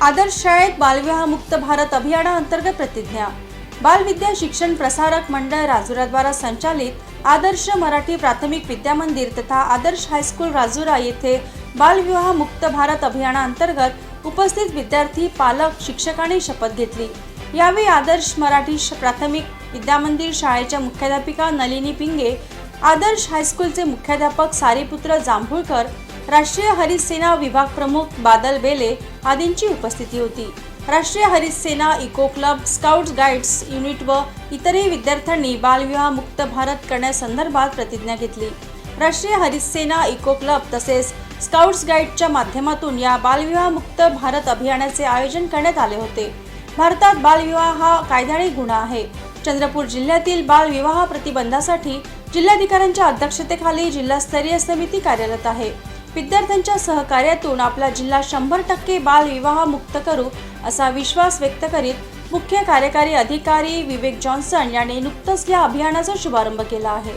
आदर्श शाळेत बालविवाह मुक्त भारत अभियानाअंतर्गत प्रतिज्ञा. बालविद्या शिक्षण प्रसारक मंडळ राजुराद्वारा संचालित आदर्श मराठी प्राथमिक विद्यामंदिर तथा आदर्श हायस्कूल राजुरा येथे बालविवाह मुक्त भारत अभियानाअंतर्गत उपस्थित विद्यार्थी पालक शिक्षकांनी शपथ घेतली. यावेळी आदर्श मराठी श- प्राथमिक विद्यामंदिर शाळेच्या मुख्याध्यापिका नलिनी पिंगे आदर्श हायस्कूलचे मुख्याध्यापक सारीपुत्र जांभूळकर राष्ट्रीय हरित सेना विभाग प्रमुख बादल बेले आदींची उपस्थिती होती. राष्ट्रीय हरित सेना eco club scouts guides unit व इतरही विद्यार्थ्यांनी बालविवाह मुक्त भारत करण्यासंदर्भात प्रतिज्ञा घेतली. राष्ट्रीय हरित सेना इको क्लब तसेच स्काउट्स गाईडच्या माध्यमातून या बालविवाह मुक्त भारत अभियानाचे आयोजन करण्यात आले होते. भारतात बालविवाह हा कायद्याने गुन्हा आहे. चंद्रपूर जिल्ह्यातील बालविवाह प्रतिबंधासाठी जिल्हाधिकाऱ्यांच्या अध्यक्षतेखाली जिल्हास्तरीय समिती कार्यरत आहे. विद्यार्थ्यांच्या सहकार्यातून आपला जिल्हा शंभर टक्के बालविवाह मुक्त करू असा विश्वास व्यक्त करीत मुख्य कार्यकारी अधिकारी विवेक जॉन्सन यांनी नुकतंच या अभियानाचा शुभारंभ केला आहे.